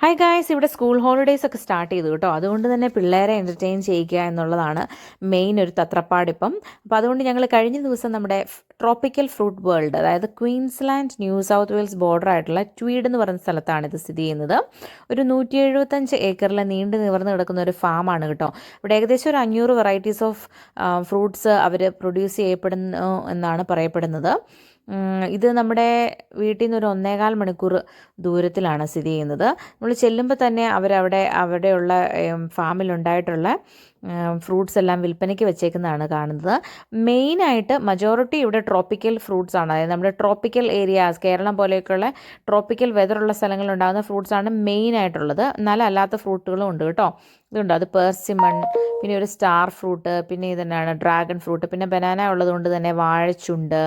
Hi guys ഇവിടെ school holidays ഒക്കെ start ചെയ്തു കേട്ടോ. അതുകൊണ്ട് തന്നെ പിള്ളേരെ എന്റർടൈൻ ചെയ്യുക എന്നുള്ളതാണ് മെയിൻ ഒരു തത്രപ്പാടിപ്പം. അപ്പോൾ അതുകൊണ്ട് ഞങ്ങൾ കഴിഞ്ഞ ദിവസം നമ്മുടെ ട്രോപ്പിക്കൽ ഫ്രൂട്ട് വേൾഡ് അതായത് Queensland New South Wales border ആയിട്ടുള്ള ട്വീഡ് എന്ന് പറയുന്ന സ്ഥലത്താണ് ഇത് സ്ഥിതി ചെയ്യുന്നത്. ഒരു നൂറ്റി എഴുപത്തഞ്ച് ഏക്കറിൽ നീണ്ടു നിവർന്ന് കിടക്കുന്ന ഒരു ഫാമാണ് കേട്ടോ. ഇവിടെ ഏകദേശം ഒരു അഞ്ഞൂറ് വെറൈറ്റീസ് ഓഫ് ഫ്രൂട്ട്സ് അവർ പ്രൊഡ്യൂസ് ചെയ്യപ്പെടുന്നു എന്നാണ് പറയപ്പെടുന്നത്. ഇത് നമ്മുടെ വീട്ടിൽ നിന്ന് ഒരു ഒന്നേകാൽ മണിക്കൂർ ദൂരത്തിലാണ് സ്ഥിതി ചെയ്യുന്നത്. നമ്മൾ ചെല്ലുമ്പോൾ തന്നെ അവരവിടെ അവിടെയുള്ള ഫാമിലുണ്ടായിട്ടുള്ള ഫ്രൂട്ട്സ് എല്ലാം വിൽപ്പനയ്ക്ക് വെച്ചേക്കുന്നതാണ് കാണുന്നത്. മെയിനായിട്ട് മജോറിറ്റി ഇവിടെ ട്രോപ്പിക്കൽ ഫ്രൂട്ട്സ് ആണ്. അതായത് നമ്മുടെ ട്രോപ്പിക്കൽ ഏരിയാസ് കേരളം പോലെയൊക്കെയുള്ള ട്രോപ്പിക്കൽ വെതറുള്ള സ്ഥലങ്ങളിൽ ഉണ്ടാകുന്ന ഫ്രൂട്ട്സ് ആണ് മെയിൻ ആയിട്ടുള്ളത്. എന്നാൽ അല്ലാത്ത ഫ്രൂട്ടുകളും ഉണ്ട് കേട്ടോ. ഇതുണ്ട്. അത് പേർസിമൺ പിന്നെ ഒരു സ്റ്റാർ ഫ്രൂട്ട് പിന്നെ ഇതന്നെയാണ് ഡ്രാഗൺ ഫ്രൂട്ട് പിന്നെ ബനാന ഉള്ളതുകൊണ്ട് തന്നെ വാഴച്ചുണ്ട്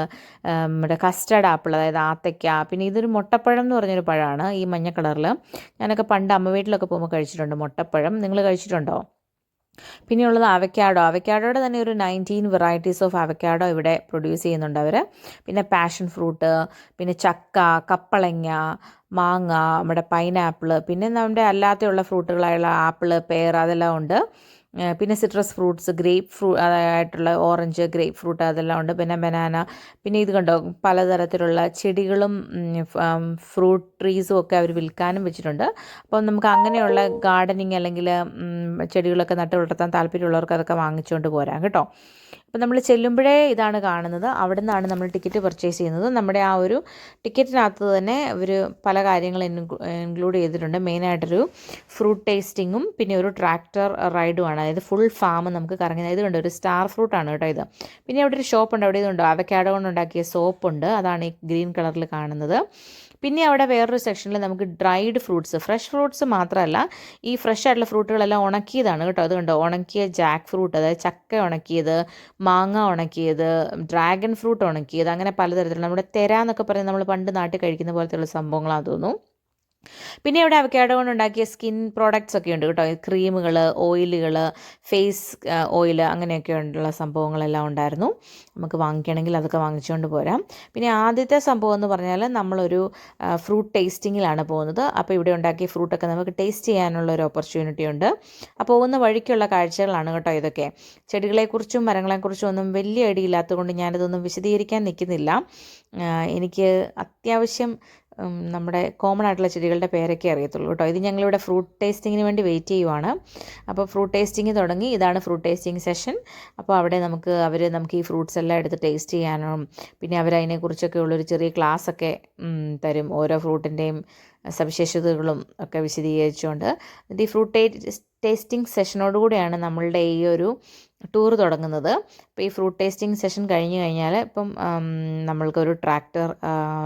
നമ്മുടെ കസ്റ്റർഡ് ആപ്പിൾ അതായത് ആത്തയ്ക്ക പിന്നെ ഇതൊരു മുട്ടപ്പഴം എന്ന് പറഞ്ഞൊരു പഴമാണ് ഈ മഞ്ഞ കളറിൽ ഞാനൊക്കെ പണ്ട് അമ്മ വീട്ടിലൊക്കെ പോകുമ്പോൾ കഴിച്ചിട്ടുണ്ട് മുട്ടപ്പഴം. നിങ്ങൾ കഴിച്ചിട്ടുണ്ടോ? പിന്നെയുള്ളത് അവക്കാഡോ. അവക്കാഡോയുടെ തന്നെ ഒരു നയന്റീൻ വെറൈറ്റീസ് ഓഫ് അവക്കാഡോ ഇവിടെ പ്രൊഡ്യൂസ് ചെയ്യുന്നുണ്ട് അവർ പിന്നെ പാഷൻ ഫ്രൂട്ട് പിന്നെ ചക്ക കപ്പളങ്ങ മാങ്ങ നമ്മുടെ പൈനാപ്പിൾ പിന്നെ നമ്മുടെ അല്ലാതെയുള്ള ഫ്രൂട്ടുകളായുള്ള ആപ്പിൾ പേർ അതെല്ലാം ഉണ്ട്. പിന്നെ സിട്രസ് ഫ്രൂട്ട്സ് ഗ്രേപ്പ് ഫ്രൂ ആയിട്ടുള്ള ഓറഞ്ച് ഗ്രേപ്പ് ഫ്രൂട്ട് അതെല്ലാം ഉണ്ട്. പിന്നെ ബനാന പിന്നെ ഇത് കണ്ടോ പലതരത്തിലുള്ള ചെടികളും ഫ്രൂട്ട് ട്രീസും ഒക്കെ അവർ വിൽക്കാനും വെച്ചിട്ടുണ്ട്. അപ്പോൾ നമുക്ക് അങ്ങനെയുള്ള ഗാർഡനിങ് അല്ലെങ്കിൽ ചെടികളൊക്കെ നട്ട് വളർത്താൻ താല്പര്യമുള്ളവർക്ക് അതൊക്കെ വാങ്ങിച്ചുകൊണ്ട് പോരാം കേട്ടോ. അപ്പോൾ നമ്മൾ ചെല്ലുമ്പോഴേ ഇതാണ് കാണുന്നത്. അവിടെ നിന്നാണ് നമ്മൾ ടിക്കറ്റ് പർച്ചേസ് ചെയ്യുന്നത്. നമ്മുടെ ആ ഒരു ടിക്കറ്റിനകത്ത് തന്നെ അവർ പല കാര്യങ്ങൾ ഇൻക്ലൂഡ് ചെയ്തിട്ടുണ്ട്. മെയിനായിട്ടൊരു ഫ്രൂട്ട് ടേസ്റ്റിങ്ങും പിന്നെ ഒരു ട്രാക്ടർ റൈഡുമാണ് അതായത് ഫുൾ ഫാം നമുക്ക് കറങ്ങുന്നത് ഇത് കണ്ടോ? ഒരു സ്റ്റാർ ഫ്രൂട്ടാണ് കേട്ടോ ഇത്. പിന്നെ അവിടെ ഒരു ഷോപ്പ് ഉണ്ട്. അവിടെ ഇതുണ്ടോ അവക്കാഡോ കൊണ്ടുണ്ടാക്കിയ സോപ്പ് സോപ്പുണ്ട് അതാണ് ഈ ഗ്രീൻ കളറിൽ കാണുന്നത്. പിന്നെ അവിടെ വേറൊരു സെക്ഷനിൽ നമുക്ക് ഡ്രൈഡ് ഫ്രൂട്ട്സ് ഫ്രഷ് ഫ്രൂട്ട്സ് മാത്രമല്ല ഈ ഫ്രഷ് ആയിട്ടുള്ള ഫ്രൂട്ടുകളെല്ലാം ഉണക്കിയതാണ് കേട്ടോ. അതുകൊണ്ട് കണ്ടോ? ഉണക്കിയ ജാക്ക് ഫ്രൂട്ട് അതായത് ചക്ക ഉണക്കിയത് മാങ്ങ ഉണക്കിയത് ഡ്രാഗൺ ഫ്രൂട്ട് ഉണക്കിയത് അങ്ങനെ പലതരത്തിലുള്ള നമ്മുടെ തെര എന്നൊക്കെ പറയുന്നത് നമ്മൾ പണ്ട് നാട്ടിൽ കഴിക്കുന്ന പോലത്തെയുള്ള സംഭവങ്ങളാണെന്ന് തോന്നുന്നു പിന്നെ ഇവിടെ അവക്കാഡോ കൊണ്ട് ഉണ്ടാക്കിയ സ്കിൻ പ്രോഡക്റ്റ്സ് ഒക്കെ ഉണ്ട് കേട്ടോ. ക്രീമുകൾ ഓയിലുകൾ ഫേസ് ഓയിൽ അങ്ങനെയൊക്കെ ഉള്ള സംഭവങ്ങളെല്ലാം ഉണ്ടായിരുന്നു. നമുക്ക് വാങ്ങിക്കണമെങ്കിൽ അതൊക്കെ വാങ്ങിച്ചുകൊണ്ട് പോരാം. പിന്നെ ആദ്യത്തെ സംഭവം എന്ന് പറഞ്ഞാൽ നമ്മളൊരു ഫ്രൂട്ട് ടേസ്റ്റിങ്ങിലാണ് പോകുന്നത്. അപ്പോൾ ഇവിടെ ഉണ്ടാക്കിയ ഫ്രൂട്ടൊക്കെ നമുക്ക് ടേസ്റ്റ് ചെയ്യാനുള്ള ഒരു ഓപ്പർച്യൂണിറ്റി ഉണ്ട്. അപ്പോൾ പോകുന്ന വഴിക്കുള്ള കാഴ്ചകളാണ് കേട്ടോ ഇതൊക്കെ. ചെടികളെക്കുറിച്ചും മരങ്ങളെക്കുറിച്ചും ഒന്നും വലിയ ഐഡിയ കൊണ്ട് ഞാനിതൊന്നും വിശദീകരിക്കാൻ നിൽക്കുന്നില്ല. എനിക്ക് അത്യാവശ്യം നമ്മുടെ കോമൺ ആയിട്ടുള്ള ചെടികളുടെ പേരൊക്കെ അറിയത്തുള്ളൂ കേട്ടോ. ഇത് ഞങ്ങളിവിടെ ഫ്രൂട്ട് ടേസ്റ്റിങ്ങിന് വേണ്ടി വെയിറ്റ് ചെയ്യുവാണ്. അപ്പോൾ ഫ്രൂട്ട് ടേസ്റ്റിംഗ് തുടങ്ങി. ഇതാണ് ഫ്രൂട്ട് ടേസ്റ്റിംഗ് സെഷൻ അപ്പോൾ അവിടെ നമുക്ക് അവർ നമുക്ക് ഈ ഫ്രൂട്ട്സ് എല്ലാം എടുത്ത് ടേസ്റ്റ് ചെയ്യാനും പിന്നെ അവർ അതിനെക്കുറിച്ചൊക്കെ ഉള്ളൊരു ചെറിയ ക്ലാസ് ഒക്കെ തരും. ഓരോ ഫ്രൂട്ടിന്റെയും സവിശേഷതകളും ഒക്കെ വിശദീകരിച്ചുകൊണ്ട്. ഈ ഫ്രൂട്ട് ടേസ്റ്റിംഗ് സെഷനോടുകൂടിയാണ് നമ്മളുടെ ഈ ഒരു ടൂർ തുടങ്ങുന്നത്. അപ്പോൾ ഈ ഫ്രൂട്ട് ടേസ്റ്റിംഗ് സെഷൻ കഴിഞ്ഞ് കഴിഞ്ഞാൽ ഇപ്പം നമ്മൾക്കൊരു ട്രാക്ടർ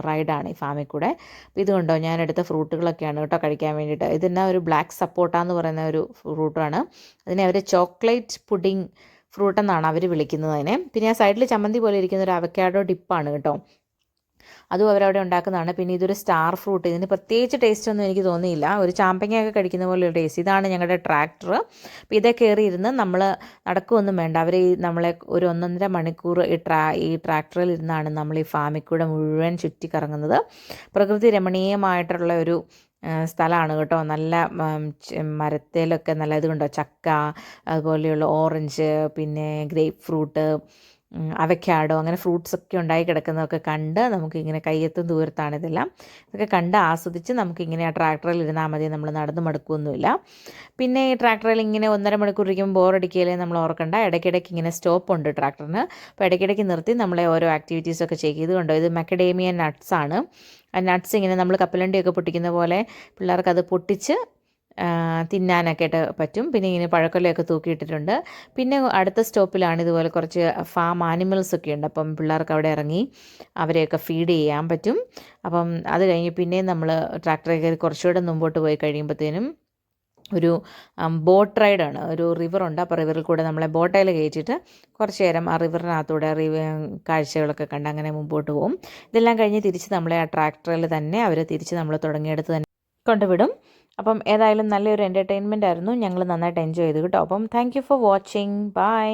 റൈഡാണ് ഈ ഫാമിൽ കൂടെ. അപ്പോൾ ഇത് കണ്ടോ? ഞാൻ എടുത്ത ഫ്രൂട്ടുകളൊക്കെയാണ് കേട്ടോ കഴിക്കാൻ വേണ്ടിയിട്ട്. ഇതിന്റെ ഒരു ബ്ലാക്ക് സപ്പോട്ട എന്ന് പറയുന്ന ഒരു ഫ്രൂട്ടാണ് അതിനെ അവർ ചോക്ലേറ്റ് പുഡിംഗ് ഫ്രൂട്ട് എന്നാണ് അവർ വിളിക്കുന്നത് അതിനെ. പിന്നെ ആ സൈഡിൽ ചമ്മന്തി പോലെ ഇരിക്കുന്ന ഒരു അവക്കാഡോ ഡിപ്പാണ് കേട്ടോ. അതും അവരവിടെ ഉണ്ടാക്കുന്നതാണ്. പിന്നെ ഇതൊരു സ്റ്റാർ ഫ്രൂട്ട് ഇതിന് പ്രത്യേകിച്ച് ടേസ്റ്റ് ഒന്നും എനിക്ക് തോന്നിയില്ല. ഒരു ചാമ്പങ്ങയൊക്കെ കഴിക്കുന്ന പോലെയുള്ള ടേസ്റ്റ് ഇതാണ് ഞങ്ങളുടെ ട്രാക്ടർ അപ്പോൾ ഇതേ കയറി ഇരുന്ന് നമ്മൾ നടക്കുകയൊന്നും വേണ്ട. അവർ ഈ നമ്മളെ ഒരു ഒന്നൊന്നര മണിക്കൂർ ഈ ട്രാ ഈ ട്രാക്ടറിൽ ഇരുന്നാണ് നമ്മൾ ഈ ഫാമിൽ കൂടെ മുഴുവൻ ചുറ്റി കറങ്ങുന്നത് പ്രകൃതി രമണീയമായിട്ടുള്ള ഒരു സ്ഥലമാണ് കേട്ടോ. നല്ല മരത്തേലൊക്കെ നല്ല ഇതുകൊണ്ടോ കണ്ടോ? ചക്ക അതുപോലെയുള്ള ഓറഞ്ച് പിന്നെ ഗ്രേപ്പ് ഫ്രൂട്ട് അവക്കാഡോ അങ്ങനെ ഫ്രൂട്ട്സ് ഒക്കെ ഉണ്ടായി കിടക്കുന്നതൊക്കെ കണ്ട് നമുക്കിങ്ങനെ കയ്യെത്തും ദൂരത്താണ് ഇതെല്ലാം. ഇതൊക്കെ കണ്ട് ആസ്വദിച്ച് നമുക്കിങ്ങനെ ആ ട്രാക്ടറിൽ ഇരുന്നാൽ മതി നമ്മൾ നടന്നു മടുക്കുകയൊന്നുമില്ല പിന്നെ ഈ ട്രാക്ടറിൽ ഇങ്ങനെ ഒന്നര മണിക്കൂർ ഇരിക്കുമ്പോൾ ബോറടിക്കുകയില്ലേ നമ്മൾ ഓർക്കണ്ട. ഇടയ്ക്കിടയ്ക്ക് ഇങ്ങനെ സ്റ്റോപ്പ് ഉണ്ട് ട്രാക്ടറിന്. അപ്പോൾ ഇടയ്ക്കിടയ്ക്ക് നിർത്തി നമ്മളെ ഓരോ ആക്ടിവിറ്റീസ് ഒക്കെ ചെയ്യും ഇത് കണ്ടോ? ഇത് മെക്കഡേമിയ നട്ട്സ് ആണ്. ആ നട്ട്സ് ഇങ്ങനെ നമ്മൾ കപ്പലണ്ടിയൊക്കെ പൊട്ടിക്കുന്ന പോലെ പിള്ളേർക്ക് അത് പൊട്ടിച്ച് തിന്നാനൊക്കെ ആയിട്ട് പറ്റും. പിന്നെ ഇങ്ങനെ പഴക്കൊലയൊക്കെ തൂക്കിയിട്ടിട്ടുണ്ട്. പിന്നെ അടുത്ത സ്റ്റോപ്പിലാണ് ഇതുപോലെ കുറച്ച് ഫാം ആനിമൽസ് ഒക്കെ ഉണ്ട്. അപ്പം പിള്ളേർക്ക് അവിടെ ഇറങ്ങി അവരെയൊക്കെ ഫീഡ് ചെയ്യാൻ പറ്റും. അപ്പം അത് കഴിഞ്ഞ് പിന്നെ നമ്മൾ ട്രാക്ടറിൽ കയറി കുറച്ചുകൂടെ മുമ്പോട്ട് പോയി കഴിയുമ്പോഴത്തേനും ഒരു ബോട്ട് റൈഡാണ്. ഒരു റിവറുണ്ട് അപ്പോൾ റിവറിൽ കൂടെ നമ്മളെ ബോട്ടയിൽ കയറ്റിയിട്ട് കുറച്ച് നേരം ആ റിവറിനകത്തൂടെ റിവ കാഴ്ചകളൊക്കെ കണ്ട് അങ്ങനെ മുമ്പോട്ട് പോകും ഇതെല്ലാം കഴിഞ്ഞ് തിരിച്ച് നമ്മളെ ആ ട്രാക്ടറിൽ തന്നെ അവർ തിരിച്ച് നമ്മൾ തുടങ്ങിയെടുത്ത് തന്നെ കൊണ്ടുവിടും. അപ്പം ഏതായാലും നല്ലൊരു എന്റർടൈൻമെന്റ് ആയിരുന്നു. ഞങ്ങൾ നന്നായിട്ട് എൻജോയ് ചെയ്തു കേട്ടോ. അപ്പം താങ്ക് ഫോർ വാച്ചിങ് ബൈ